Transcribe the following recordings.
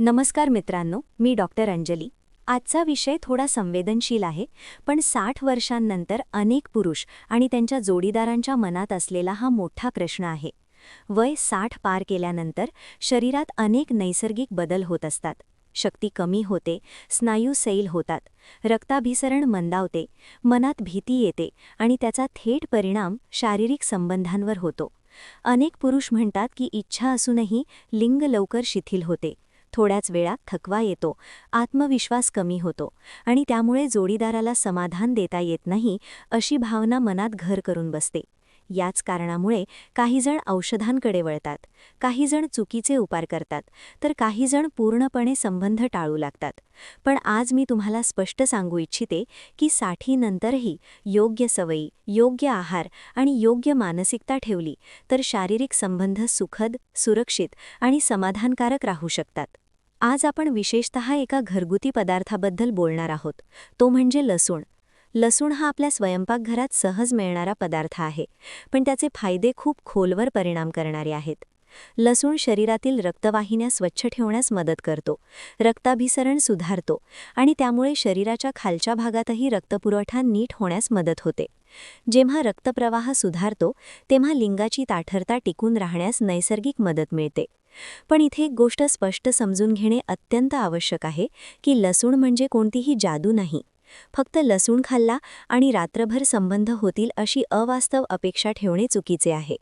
नमस्कार मित्रांनो मी डॉक्टर अंजली. आजचा विषय थोडा संवेदनशील आहे पण साठ वर्षांनंतर अनेक पुरुष आणि त्यांच्या जोडीदारांच्या मनात असलेला हा मोठा प्रश्न आहे. वय साठ पार केल्यानंतर शरीरात अनेक नैसर्गिक बदल होत असतात. शक्ती कमी होते स्नायू सैल होतात रक्ताभिसरण मंदावते मनात भीती येते आणि त्याचा थेट परिणाम शारीरिक संबंधांवर होतो. अनेक पुरुष म्हणतात की इच्छा असूनही लिंग लवकर शिथिल होते. थोड्याच वेळा थकवा येतो आत्मविश्वास कमी होतो आणि त्यामुळे जोडीदाराला समाधान देता येत नाही अशी भावना मनात घर करून बसते. याच कारणामुळे काहीजण औषधांकडे वळतात काहीजण चुकीचे उपार करतात तर काहीजण पूर्णपणे संबंध टाळू लागतात. पण आज मी तुम्हाला स्पष्ट सांगू इच्छिते की साठीनंतरही योग्य सवयी योग्य आहार आणि योग्य मानसिकता ठेवली तर शारीरिक संबंध सुखद सुरक्षित आणि समाधानकारक राहू शकतात. आज आपण विशेषतः एका घरगुती पदार्थाबद्दल बोलणार आहोत तो म्हणजे लसूण. लसूण हा आपल्या स्वयंपाकघरात सहज मिळणारा पदार्थ आहे पण त्याचे फायदे खूप खोलवर परिणाम करणारे आहेत. लसूण शरीरातील रक्तवाहिन्या स्वच्छ ठेवण्यास मदत करतो रक्ताभिसरण सुधारतो आणि त्यामुळे शरीराच्या खालच्या भागातही रक्तपुरवठा नीट होण्यास मदत होते. जेव्हा रक्तप्रवाह सुधारतो तेव्हा लिंगाची ताठरता टिकून राहण्यास नैसर्गिक मदत मिळते. पण इथे एक गोष्ट स्पष्ट समजून घेणे अत्यंत आवश्यक आहे की लसूण म्हणजे कोणतीही जादू नाही. फक्त लसूण खाल्ला आणि रात्रभर संबंध होतील अशी अवास्तव अपेक्षा ठेवणे चुकीचे आहे.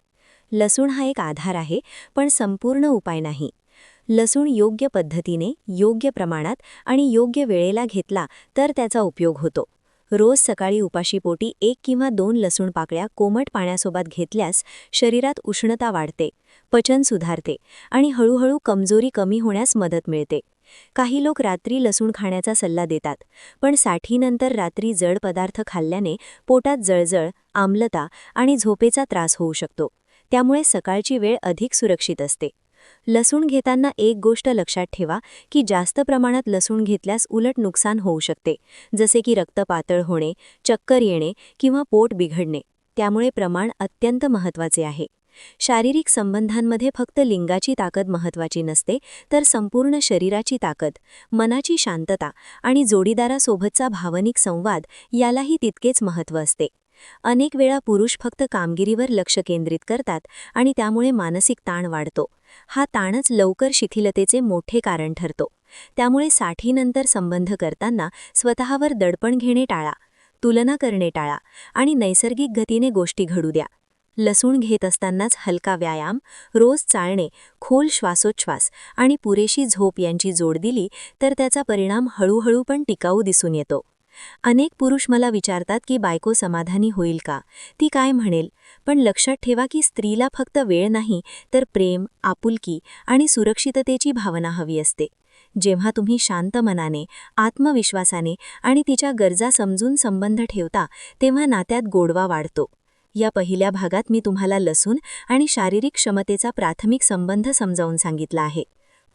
लसूण हा एक आधार आहे पण संपूर्ण उपाय नाही. लसूण योग्य पद्धतीने योग्य प्रमाणात आणि योग्य वेळेला घेतला तर त्याचा उपयोग होतो. रोज सकाळी उपाशीपोटी एक किंवा दोन लसूण पाकळ्या कोमट पाण्यासोबत घेतल्यास शरीरात उष्णता वाढते पचन सुधारते आणि हळूहळू कमजोरी कमी होण्यास मदत मिळते. काही लोक रात्री लसूण खाण्याचा सल्ला देतात पण साठीनंतर रात्री जड पदार्थ खाल्ल्याने पोटात जळजळ आम्लता आणि झोपेचा त्रास होऊ शकतो. त्यामुळे सकाळची वेळ अधिक सुरक्षित असते. लसूण घेताना एक गोष्ट लक्षात ठेवा की जास्त प्रमाणात लसूण घेतल्यास उलट नुकसान होऊ शकते जसे की रक्त पातळ होणे चक्कर येणे किंवा पोट बिघडणे. त्यामुळे प्रमाण अत्यंत महत्त्वाचे आहे. शारीरिक संबंधांमध्ये फक्त लिंगाची ताकद महत्त्वाची नसते तर संपूर्ण शरीराची ताकद मनाची शांतता आणि जोडीदारासोबतचा भावनिक संवाद यालाही तितकेच महत्त्व असते. अनेक वेळा पुरुष फक्त कामगिरीवर लक्ष केंद्रित करतात आणि त्यामुळे मानसिक ताण वाढतो. हा ताणच लवकर शिथिलतेचे मोठे कारण ठरतो. त्यामुळे साठीनंतर संबंध करताना स्वतःवर दडपण घेणे टाळा तुलना करणे टाळा आणि नैसर्गिक गतीने गोष्टी घडू द्या. लसूण घेत असतानाच हलका व्यायाम रोज चालणे खोल श्वासोच्छ्वास आणि पुरेशी झोप यांची जोड दिली तर त्याचा परिणाम हळूहळू पण टिकाऊ दिसून येतो. अनेक पुरुष मला विचारतात की बायको समाधानी होईल का? ती काय म्हणेल? पण लक्षात ठेवा की स्त्रीला फक्त वेळ नाही तर प्रेम आपुलकी आणि सुरक्षिततेची भावना हवी असते. जेव्हा तुम्ही शांत मनाने आत्मविश्वासाने आणि तिच्या गरजा समजून संबंध ठेवता तेव्हा नात्यात गोडवा वाढतो. या पहिल्या भागात मी तुम्हाला लसूण आणि शारीरिक क्षमतेचा प्राथमिक संबंध समजावून सांगितला आहे.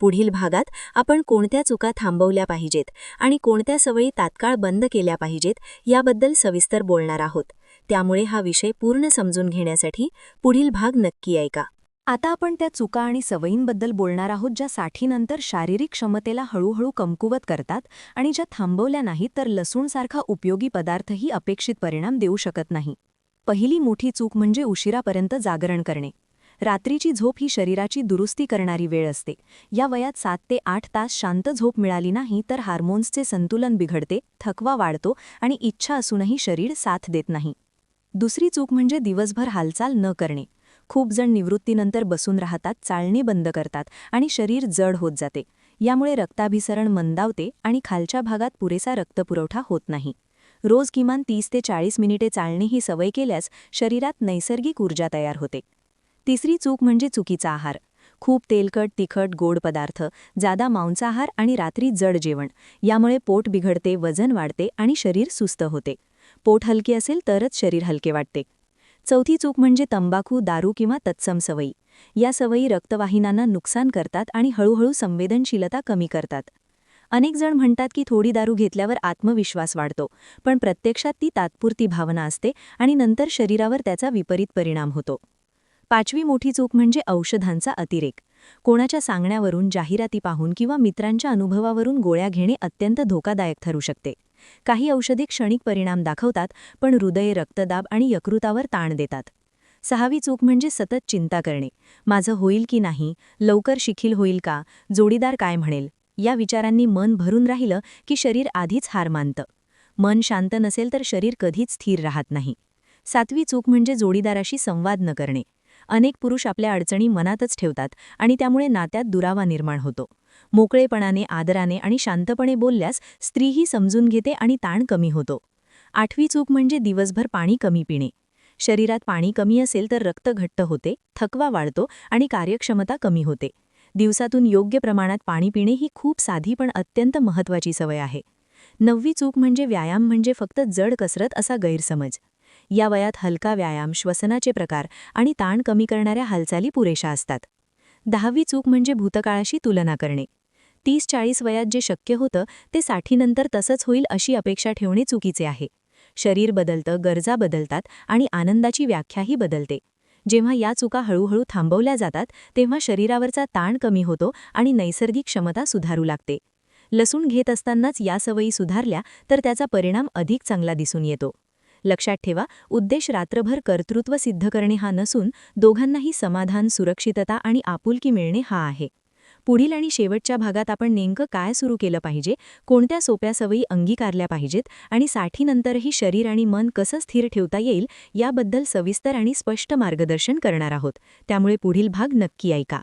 पुढील भागात आपण कोणत्या चुका थांबवल्या पाहिजेत आणि कोणत्या सवयी तात्काळ बंद केल्या पाहिजेत याबद्दल सविस्तर बोलणार आहोत. त्यामुळे हा विषय पूर्ण समजून घेण्यासाठी पुढील भाग नक्की ऐका. आता आपण त्या चुका आणि सवयींबद्दल बोलणार आहोत ज्या साठीनंतर शारीरिक क्षमतेला हळूहळू कमकुवत करतात आणि ज्या थांबवल्या नाहीत तर लसूणसारखा उपयोगी पदार्थही अपेक्षित परिणाम देऊ शकत नाही. पहिली मोठी चूक म्हणजे उशिरापर्यंत जागरण करणे. रात्रीची झोप ही शरीराची दुरुस्ती करणारी वेळ असते. या वयात सात ते आठ तास शांत झोप मिळाली नाही तर हार्मोन्सचे संतुलन बिघडते थकवा वाढतो आणि इच्छा असूनही शरीर साथ देत नाही. दुसरी चूक म्हणजे दिवसभर हालचाल न करणे. खूप जण निवृत्तीनंतर बसून राहतात चालणे बंद करतात आणि शरीर जड होत जाते. यामुळे रक्ताभिसरण मंदावते आणि खालच्या भागात पुरेसा रक्तपुरवठा होत नाही. रोज किमान तीस ते चाळीस मिनिटे चालणे ही सवय केल्यास शरीरात नैसर्गिक ऊर्जा तयार होते. तिसरी चूक म्हणजे चुकीचा आहार. खूप तेलकट तिखट गोड पदार्थ जादा मांसाहार आणि रात्री जड जेवण यामुळे पोट बिघडते वजन वाढते आणि शरीर सुस्त होते. पोट हलके असेल तरच शरीर हलके वाटते. चौथी चूक म्हणजे तंबाखू दारू किंवा तत्सम सवयी. या सवयी रक्तवाहिन्यांना नुकसान करतात आणि हळूहळू संवेदनशीलता कमी करतात. अनेक जण म्हणतात की थोडी दारू घेतल्यावर आत्मविश्वास वाढतो पण प्रत्यक्षात ती तात्पुरती भावना असते आणि नंतर शरीरावर त्याचा विपरीत परिणाम होतो. पाचवी मोठी चूक म्हणजे औषधांचा अतिरेक. कोणाच्या सांगण्यावरून जाहिराती पाहून किंवा मित्रांच्या अनुभवावरून गोळ्या घेणे अत्यंत धोकादायक ठरू शकते. काही औषधे क्षणिक परिणाम दाखवतात पण हृदय रक्तदाब आणि यकृतावर ताण देतात. सहावी चूक म्हणजे सतत चिंता करणे. माझं होईल की नाही? लवकर शिखील होईल का? जोडीदार काय म्हणेल? या विचारांनी मन भरून राहिलं की शरीर आधीच हार मानतं. मन शांत नसेल तर शरीर कधीच स्थिर राहत नाही. सातवी चूक म्हणजे जोडीदाराशी संवाद न करणे. अनेक पुरुष आपल्या अडचणी मनातच ठेवतात आणि त्यामुळे नात्यात दुरावा निर्माण होतो. मोकळेपणाने आदराने आणि शांतपणे बोलल्यास स्त्रीही समजून घेते आणि ताण कमी होतो. आठवी चूक म्हणजे दिवसभर पाणी कमी पिणे. शरीरात पाणी कमी असेल तर रक्त घट्ट होते थकवा वाढतो आणि कार्यक्षमता कमी होते. दिवसातून योग्य प्रमाणात पाणी पिणे ही खूप साधी पण अत्यंत महत्त्वाची सवय आहे. नववी चूक म्हणजे व्यायाम म्हणजे फक्त जड कसरत असा गैरसमज. या वयात हलका व्यायाम श्वसनाचे प्रकार आणि ताण कमी करणाऱ्या हालचाली पुरेशा असतात. दहावी चूक म्हणजे भूतकाळाशी तुलना करणे. तीस चाळीस वयात जे शक्य होतं ते साठीनंतर तसंच होईल अशी अपेक्षा ठेवणे चुकीचे आहे. शरीर बदलतं गरजा बदलतात आणि आनंदाची व्याख्याही बदलते. जेव्हा या चुका हळूहळू थांबवल्या जातात तेव्हा शरीरावरचा ताण कमी होतो आणि नैसर्गिक क्षमता सुधारू लागते. लसूण घेत असतानाच या सवयी सुधारल्या तर त्याचा परिणाम अधिक चांगला दिसून येतो. लक्षात ठेवा उद्देश रात्रभर कर्तृत्व सिद्ध करणे हा नसून दोघांनाही समाधान सुरक्षितता आणि आपुलकी मिळणे हा आहे. पुढील आणि शेवटच्या भागात आपण नेमकं काय सुरू केलं पाहिजे कोणत्या सोप्या सवयी अंगीकारल्या पाहिजेत आणि साठीनंतरही शरीर आणि मन कसं स्थिर ठेवता येईल याबद्दल सविस्तर आणि स्पष्ट मार्गदर्शन करणार आहोत. त्यामुळे पुढील भाग नक्की ऐका.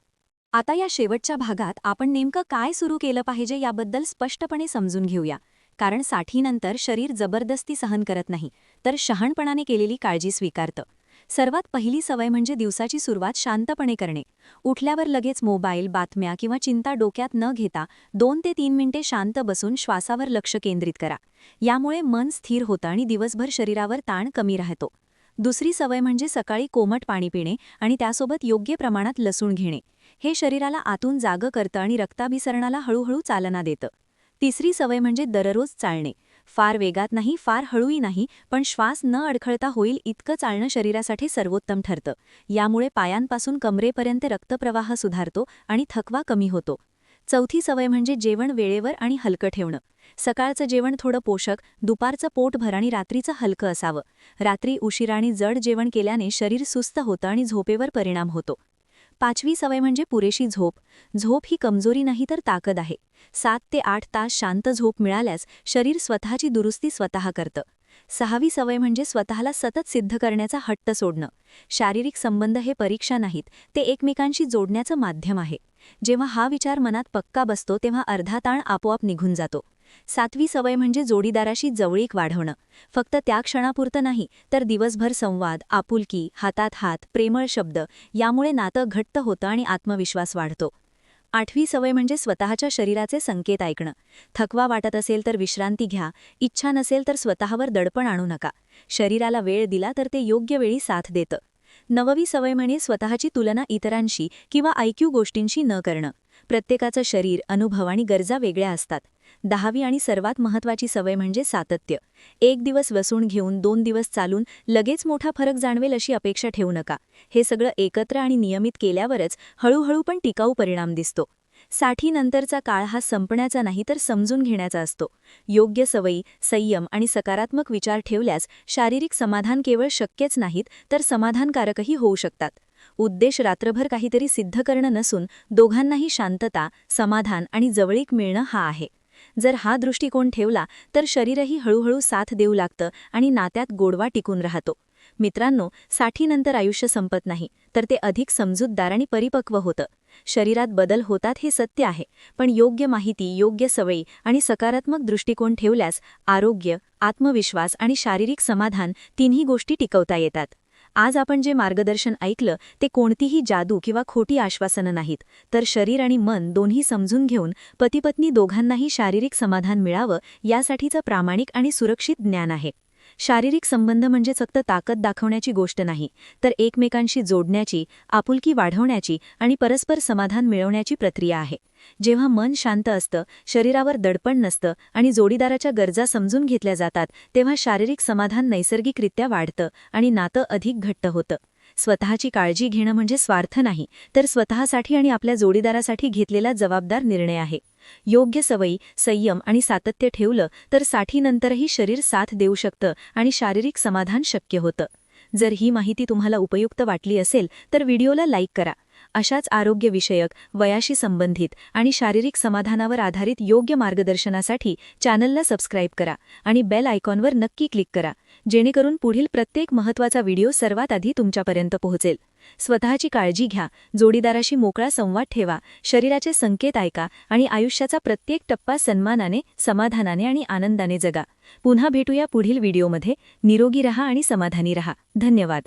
आता या शेवटच्या भागात आपण नेमकं काय सुरू केलं पाहिजे याबद्दल स्पष्टपणे समजून घेऊया. कारण साठीनंतर शरीर जबरदस्ती सहन करत नाही तर शहाणपणाने केलेली काळजी स्वीकारतं. सर्वात पहिली सवय म्हणजे दिवसाची सुरुवात शांतपणे करणे. उठल्यावर लगेच मोबाईल बातम्या किंवा चिंता डोक्यात न घेता दोन ते तीन मिनिटे शांत बसून श्वासावर लक्ष केंद्रित करा. यामुळे मन स्थिर होतं आणि दिवसभर शरीरावर ताण कमी राहतो. दुसरी सवय म्हणजे सकाळी कोमट पाणी पिणे आणि त्यासोबत योग्य प्रमाणात लसूण घेणे. हे शरीराला आतून जागं करतं आणि रक्ताभिसरणाला हळूहळू चालना देतं. तिसरी सवय म्हणजे दररोज चालणे. फार वेगात नाही फार हळूही नाही पण श्वास न अडखळता होईल इतकं चालणं शरीरासाठी सर्वोत्तम ठरतं. यामुळे पायांपासून कमरेपर्यंत रक्तप्रवाह सुधारतो आणि थकवा कमी होतो. चौथी सवय म्हणजे जेवण वेळेवर आणि हलकं ठेवणं. सकाळचं जेवण थोडं पोषक दुपारचं पोटभर आणि रात्रीचं हलकं असावं. रात्री उशिराणी जड जेवण केल्याने शरीर सुस्त होतं आणि झोपेवर परिणाम होतो. पाचवी सवय म्हणजे पुरेशी झोप. झोप ही कमजोरी नाही तर ताकद आहे. सात ते आठ तास शांत झोप मिळाल्यास शरीर स्वतःची दुरुस्ती स्वतः करतं. सहावी सवय म्हणजे स्वतःला सतत सिद्ध करण्याचा हट्ट सोडणं. शारीरिक संबंध हे परीक्षा नाहीत ते एकमेकांशी जोडण्याचं माध्यम आहे. जेव्हा हा विचार मनात पक्का बसतो तेव्हा अर्धा ताण आपोआप निघून जातो. सातवी सवय म्हणजे जोडीदाराशी जवळीक वाढवणं. फक्त त्या क्षणापुरतं नाही तर दिवसभर संवाद आपुलकी हातात हात प्रेमळ शब्द यामुळे नातं घट्ट होतं आणि आत्मविश्वास वाढतो. आठवी सवय म्हणजे स्वतःच्या शरीराचे संकेत ऐकणं. थकवा वाटत असेल तर विश्रांती घ्या इच्छा नसेल तर स्वतःवर दडपण आणू नका. शरीराला वेळ दिला तर ते योग्य वेळी साथ देतं. नववी सवय म्हणजे स्वतःची तुलना इतरांशी किंवा ऐक्यू गोष्टींशी न करणं. प्रत्येकाचं शरीर अनुभव आणि गरजा वेगळ्या असतात. दहावी आणि सर्वात महत्त्वाची सवय म्हणजे सातत्य. एक दिवस वसून घेऊन दोन दिवस चालून लगेच मोठा फरक जाणवेल अशी अपेक्षा ठेवू नका. हे सगळं एकत्र आणि नियमित केल्यावरच हळूहळू पण टिकाऊ परिणाम दिसतो. साठीनंतरचा काळ हा संपण्याचा नाही तर समजून घेण्याचा असतो. योग्य सवयी संयम आणि सकारात्मक विचार ठेवल्यास शारीरिक समाधान केवळ शक्यच नाहीत तर समाधानकारकही होऊ शकतात. उद्देश रात्रभर काहीतरी सिद्ध करणं नसून दोघांनाही शांतता समाधान आणि जवळीक मिळणं हा आहे. जर हा दृष्टिकोन ठेवला तर शरीरही हळूहळू साथ देऊ लागतं आणि नात्यात गोडवा टिकून राहतो. मित्रांनो साठीनंतर आयुष्य संपत नाही तर ते अधिक समजूतदार आणि परिपक्व होतं. शरीरात बदल होतात हे सत्य आहे पण योग्य माहिती योग्य सवयी आणि सकारात्मक दृष्टिकोन ठेवल्यास आरोग्य आत्मविश्वास आणि शारीरिक समाधान तिन्ही गोष्टी टिकवता येतात. आज आपण जे मार्गदर्शन ऐकलं ते कोणतीही जादू किंवा खोटी आश्वासनं नाहीत. तर शरीर आणि मन दोन्ही समजून घेऊन पतीपत्नी दोघांनाही शारीरिक समाधान मिळावं यासाठीचं प्रामाणिक आणि सुरक्षित ज्ञान आहे. शारीरिक संबंध म्हणजे फक्त ताकद दाखवण्याची गोष्ट नाही तर एकमेकांशी जोडण्याची आपुलकी वाढवण्याची आणि परस्पर समाधान मिळवण्याची प्रक्रिया आहे. जेव्हा मन शांत असतं शरीरावर दडपण नसतं आणि जोडीदाराच्या गरजा समजून घेतल्या जातात तेव्हा शारीरिक समाधान नैसर्गिकरित्या वाढतं आणि नातं अधिक घट्ट होतं. स्वतःची काळजी घेणं म्हणजे स्वार्थ नाही तर स्वतःसाठी आणि आपल्या जोडीदारासाठी घेतलेला जबाबदार निर्णय आहे. योग्य सवयी संयम आणि सातत्य ठेवलं तर साठीनंतरही शरीर साथ देऊ शकतं आणि शारीरिक समाधान शक्य होतं. जर ही माहिती तुम्हाला उपयुक्त वाटली असेल तर व्हिडिओला लाईक करा. अशाच आरोग्यविषयक वयाशी संबंधित आणि शारीरिक समाधानावर आधारित योग्य मार्गदर्शनासाठी चॅनलला सबस्क्राईब करा आणि बेल आयकॉनवर नक्की क्लिक करा जेणेकरून पुढील प्रत्येक महत्त्वाचा व्हिडिओ सर्वात आधी तुमच्यापर्यंत पोहोचेल. स्वतःची काळजी घ्या जोडीदाराशी मोकळा संवाद ठेवा शरीराचे संकेत ऐका आणि आयुष्याचा प्रत्येक टप्पा सन्मानाने समाधानाने आणि आनंदाने जगा. पुन्हा भेटूया पुढील व्हिडिओमध्ये. निरोगी रहा आणि समाधानी रहा. धन्यवाद.